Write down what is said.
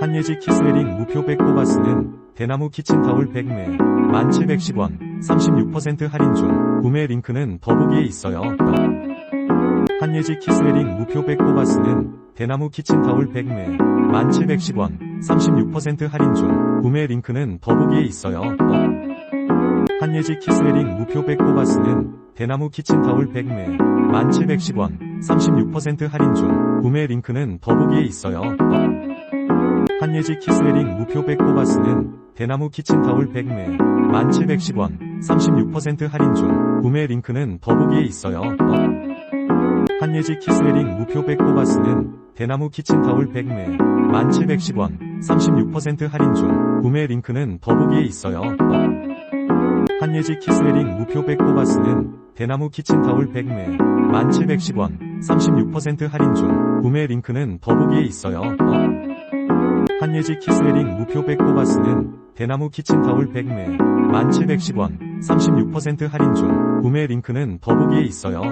한예지 키스웨링 무표 백 뽑아쓰는 대나무 키친타올 100매 1710원 36% 할인 중 구매 링크는 더보기에 있어요. 한예지 키스웨링 무표 백 뽑아쓰는 대나무 키친타올 100매 1710원 36% 할인 중 구매 링크는 더보기에 있어요. 한예지 키스웨링 무표 백 뽑아쓰는 대나무 키친타올 100매 1710원 36% 할인 중 구매 링크는 더보기에 있어요. 한예지 키스웨링 무표 백 뽑아쓰는 대나무 키친타올 100매 1710원 36% 할인 중 구매 링크는 더보기에 있어요. 한예지 키스웨링 무표 백 뽑아쓰는 대나무 키친타올 100매 1710원 36% 할인 중 구매 링크는 더보기에 있어요. 한예지 키스웨링 무표 백 뽑아쓰는 대나무 키친타올 100매 1710원 36% 할인 중 구매 링크는 더보기에 있어요. 한예지 키스웨링 무표 백 뽑아쓰는 대나무 키친타올 100매 1710원 36% 할인 중 구매 링크는 더보기에 있어요.